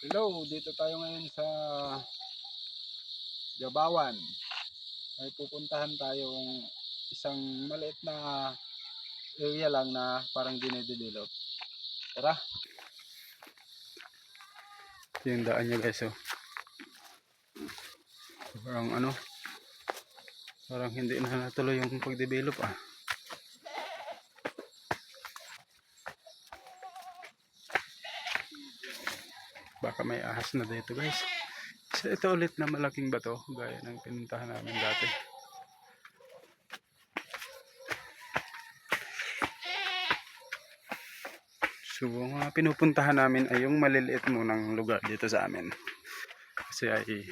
Hello, dito tayo ngayon sa Gabawan. May pupuntahan tayong isang maliit na area lang na parang dinedevelop. Tara! Ito yung daan niya guys oh. Parang ano, parang hindi na natuloy yung pagdevelop ah. Baka may ahas na dito guys. So ito ulit na malaking bato gaya ng pinuntahan namin dati. So mga pinupuntahan namin ay yung maliliit munang lugar dito sa amin. Kasi ay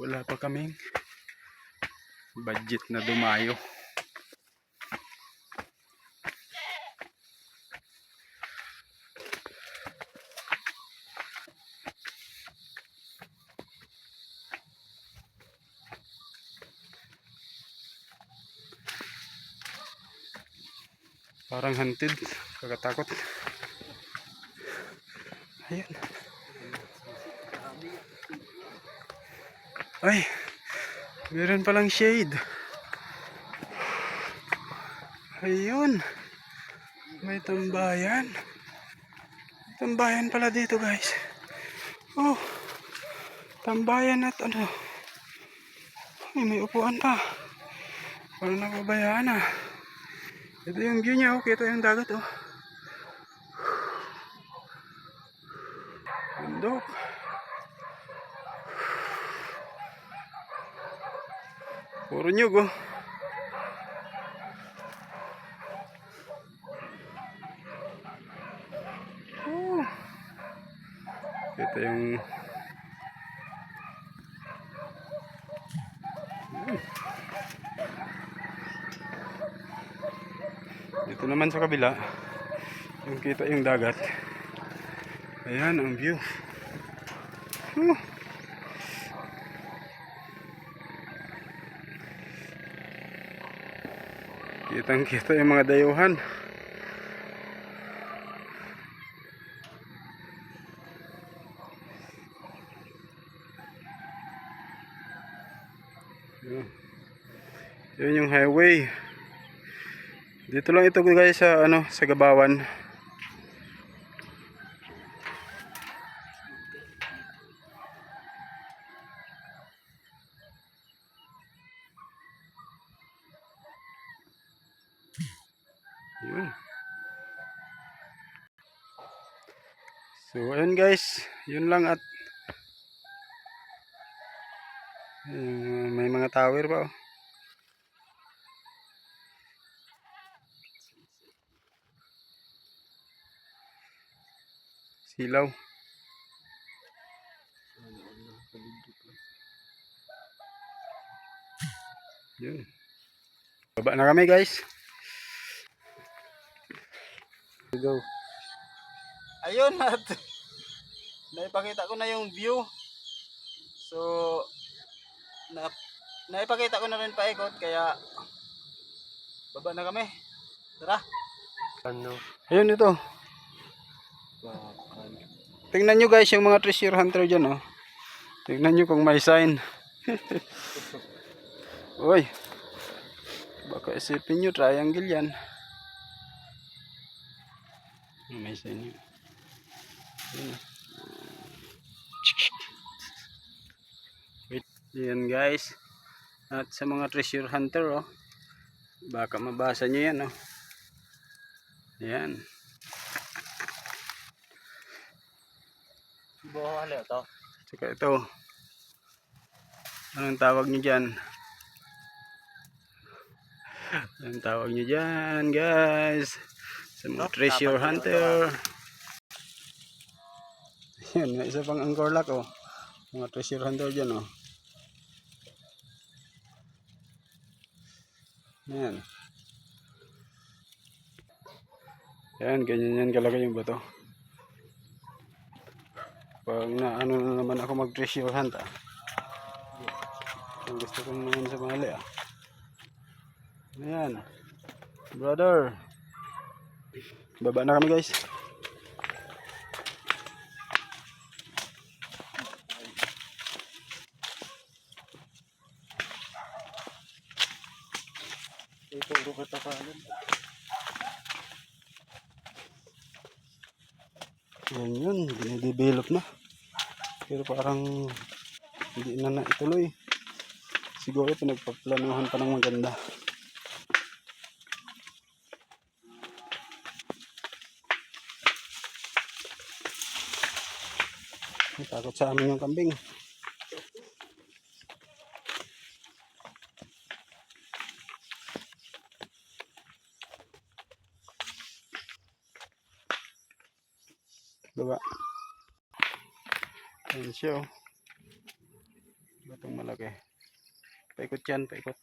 wala pa kaming budget na dumayo Parang hunted. Kakatakot. Ayan. Ay. Meron palang shade. Ayun. May tambayan. Tambayan pala dito guys. Oh. Tambayan at ano. Ay, may upuan pa. Parang napabayaan ah. Ito yung view niya, oh. Kita yung dagat, oh. Bundok. Puro nyug, oh. Oh. Kita yung Dito naman sa kabila, yung kita yung dagat. Ayan ang view. Huh. Kitang kita yung mga dayuhan. Yun yung highway. Dito lang ito guys sa ano sa Gabawan. Yun. So ayun guys, yun lang at Ayun, may mga tower pa oh. Silaw. Yun. Baba na kami guys. Go. Ayun at naipakita ko na yung view. So na naipakita ko na rin paikot kaya baba na kami. Tara. Ano? Ayun ito. Tingnan nyo guys yung mga treasure hunter dyan oh. Tingnan nyo kung may sign. Uy. Baka isipin nyo triangle yan. May sign yun. Oh. Wait. Yan guys. At sa mga treasure hunter oh. Baka mabasa nyo yan oh. Yan. Buhali ito. Tsaka ito. Anong tawag niyo dyan? Anong tawag niyo dyan, guys? Sa mga treasure dapat hunter. Yan, may isa pang angkor lock, oh. Mga treasure hunter dyan, oh. Yan. Yan, ganyan yan kalagay yung bato pag naano na naman ako mag treasure hunt ah. ang gusto kong naman sa mali ah. ayan brother baba na kami guys Ito, buka tapalan. Yan yun, dinidevelop na. Pero parang hindi na naituloy. Siguro pinagpaplanuhan pa ng maganda. Takot sa amin yung kambing. Baba. Ayan siya oh. Batong malaki. Paikot yan, paikot.